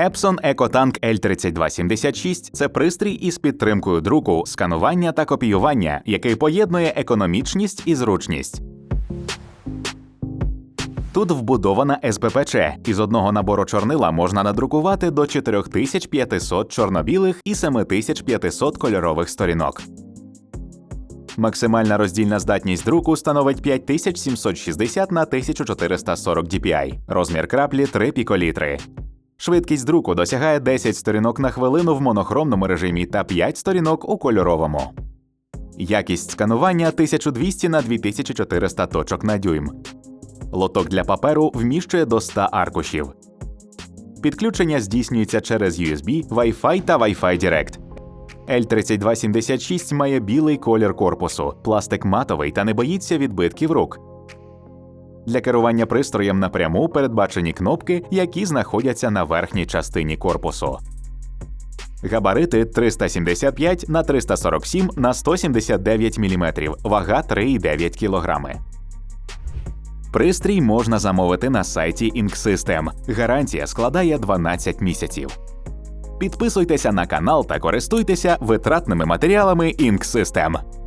Epson EcoTank L3276 – це пристрій із підтримкою друку, сканування та копіювання, який поєднує економічність і зручність. Тут вбудована СППЧ, і з одного набору чорнила можна надрукувати до 4500 чорно-білих і 7500 кольорових сторінок. Максимальна роздільна здатність друку становить 5760 на 1440 dpi, розмір краплі 3 піколітри. Швидкість друку досягає 10 сторінок на хвилину в монохромному режимі та 5 сторінок у кольоровому. Якість сканування 1200 на 2400 точок на дюйм. Лоток для паперу вміщує до 100 аркушів. Підключення здійснюється через USB, Wi-Fi та Wi-Fi Direct. L3276 має білий колір корпусу, пластик матовий та не боїться відбитків рук. Для керування пристроєм напряму передбачені кнопки, які знаходяться на верхній частині корпусу. Габарити 375 на 347 на 179 мм, вага 3,9 кг. Пристрій можна замовити на сайті InkSystem. Гарантія складає 12 місяців. Підписуйтеся на канал та користуйтеся витратними матеріалами InkSystem.